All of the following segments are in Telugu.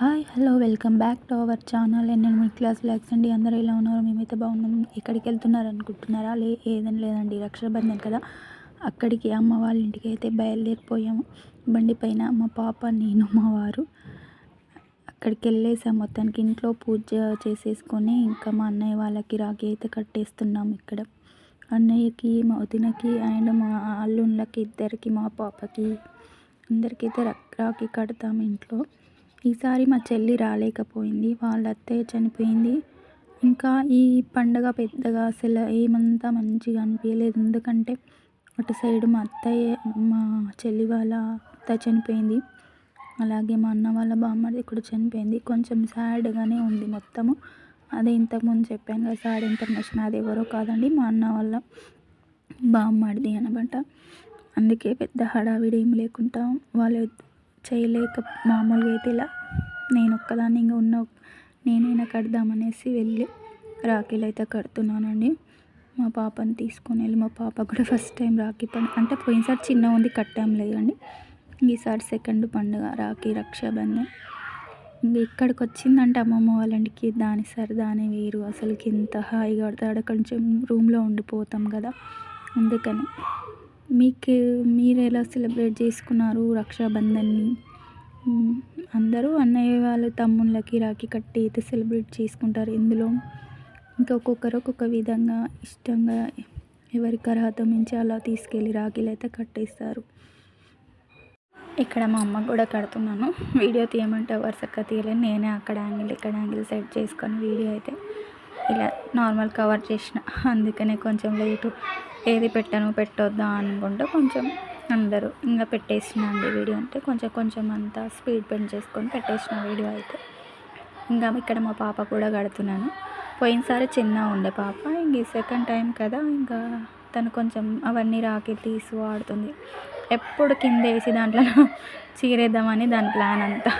Hi hello welcome back to our channel. నేను మీ క్లాస్ బ్లాక్స్ అండి. అందరూ ఇలా ఉన్నారు? మేమైతే బాగున్నాం. ఎక్కడికి వెళ్తున్నారు అనుకుంటున్నారా? లే ఏదని లేదండి. రక్షాబంధన్ కదా. అక్కడికి అమ్మ వాళ్ళ ఇంటికి అయితే బయలుదేరిపోయాము. బండి పైన మా పాప నేను మా వారు అక్కడికి వెళ్ళేసాం. మొత్తానికి ఇంట్లో పూజ చేసేసుకొని ఇంకా మా అన్నయ్య వాళ్ళకి రాఖీ అయితే కట్టేస్తున్నాం ఇక్కడ. అన్నయ్యకి మా వదినకి అండ్ మా అల్లుళ్ళకి ఇద్దరికి మా పాపకి అందరికైతే రాఖీ కడతాం ఇంట్లో. ఈసారి మా చెల్లి రాలేకపోయింది వాళ్ళ అత్తయ్య చనిపోయింది. ఇంకా ఈ పండగ పెద్దగా అసలు ఏమంతా మంచిగా అనిపించలేదు ఎందుకంటే అటు సైడ్ మా అత్తయ్య మా చెల్లి వాళ్ళ అత్త చనిపోయింది. అలాగే మా అన్న వాళ్ళ బామ్మది కూడా చనిపోయింది. కొంచెం సాడ్గానే ఉంది మొత్తము. అదే ఇంతకుముందు చెప్పాను కదా సాడ్ ఇంటర్నేషనల్ అది ఎవరో కాదండి మా అన్న వాళ్ళ బామ్మడిది అనమాట. అందుకే పెద్ద హడావిడి ఏం లేకుండా వాళ్ళు చేయలేక మామూలుగా అయితే ఇలా నేను ఒక్కదాన్ని ఇంకా ఉన్న నేనైనా కడదామనేసి వెళ్ళి రాఖీలు అయితే కడుతున్నానండి. మా పాపని తీసుకొని వెళ్ళి మా పాప కూడా ఫస్ట్ టైం రాఖీ పండుగ అంటే పోయినసారి చిన్న ఉంది కట్టాం లేదండి. ఈసారి సెకండ్ పండుగ రాఖీ రక్షాబంధన్. ఇంక ఇక్కడికి వచ్చిందంటే అమ్మమ్మ వాళ్ళండి దాని సరి దాని సరదానే వేరు. అసలుకి ఇంత హాయిగా ఆడతాడు. కొంచెం రూమ్లో ఉండిపోతాం కదా. అందుకని మీకు మీరు ఎలా సెలబ్రేట్ చేసుకున్నారు రక్షాబంధన్ని? అందరూ అన్నయ్య వాళ్ళ తమ్ముళ్ళకి రాఖీ కట్టి అయితే సెలబ్రేట్ చేసుకుంటారు ఇందులో. ఇంకా ఒక్కొక్కరు ఒక్కొక్క విధంగా ఇష్టంగా ఎవరికి అర్హత మించి అలా తీసుకెళ్ళి రాఖీలు అయితే కట్టేస్తారు. ఇక్కడ మా అమ్మకు కూడా కడుతున్నాను. వీడియో తీయమంటే వరుసగా తీయలేను నేనే అక్కడ యాంగిల్ ఇక్కడ యాంగిల్ సెట్ చేసుకొని వీడియో అయితే ఇలా నార్మల్ కవర్ చేసిన. అందుకనే కొంచెం లేటు. ఏది పెట్టను పెట్టొద్దా అనుకుంటే కొంచెం అందరూ ఇంకా పెట్టేసిన అండి వీడియో. అంటే కొంచెం కొంచెం అంతా స్పీడ్ పెండ్ చేసుకొని పెట్టేసిన వీడియో అయితే. ఇంకా ఇక్కడ మా పాప కూడా కడుతున్నాను. పోయినసారి చిన్న ఉండే పాప. ఇంక సెకండ్ టైం కదా. ఇంకా తను కొంచెం అవన్నీ రాకి తీసి ఆడుతుంది ఎప్పుడు కింద వేసి దాంట్లో చీరేద్దామని దాని ప్లాన్ అంతా.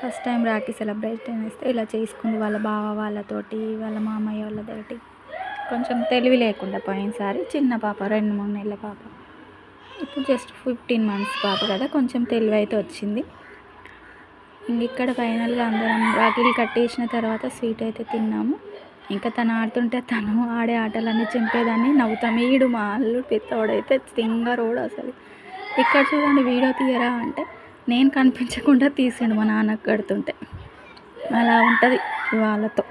ఫస్ట్ టైం రాఖీ సెలబ్రేట్ చేస్తే ఇలా చేసుకుంది వాళ్ళ బావ వాళ్ళతోటి వాళ్ళ మామయ్య వాళ్ళతోటి. కొంచెం తెలివి లేకుండా పోయినసారి చిన్న పాప రెండు మూడు నెలల పాప. ఇప్పుడు జస్ట్ ఫిఫ్టీన్ మంత్స్ పాప కదా కొంచెం తెలివి అయితే వచ్చింది ఇక్కడ ఫైనల్గా అందరం రాఖీలు కట్టేసిన తర్వాత స్వీట్ అయితే తిన్నాము. ఇంకా తను ఆడుతుంటే తను ఆడే ఆటలన్నీ చింపేదాన్ని నవ్వుతాం. ఈడు మా అల్లుడు పెద్దవాడైతే రోడ్ అసలు. ఇక్కడ చూడండి వీడియో తీయరా అంటే నేను కనిపించకుండా తీసిండు మా నాన్నకు కడుతుంటే. అలా ఉంటుంది వాళ్ళతో.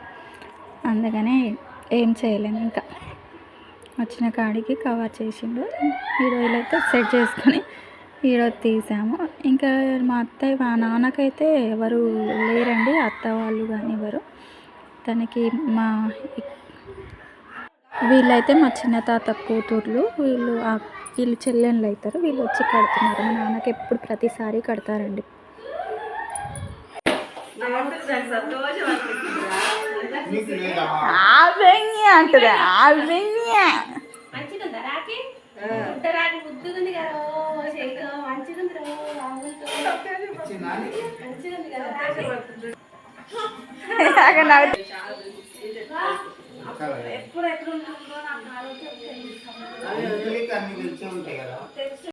అందుకనే ఏం చేయలేము ఇంకా. వచ్చిన కాడికి కవర్ చేసిండు. హీరోయిల్ అయితే సెట్ చేసుకొని హీరో తీసాము. ఇంకా మా అత్తయ్య మా నాన్నకైతే ఎవరు లేరండి. అత్త వాళ్ళు కానీ ఎవరు. తనకి మా వీళ్ళైతే మా చిన్న తాత కూతుర్లు. వీళ్ళు వీళ్ళు చెల్లెళ్ళు అవుతారు వీళ్ళు వచ్చి కడుతున్నారు. మా నాన్నకి ఎప్పుడు ప్రతిసారి కడతారండి. అంటదా మంచిగుందా కదా కదా ఎప్పుడు ఎప్పుడు ఉంటుందో నాకు ఆలోచన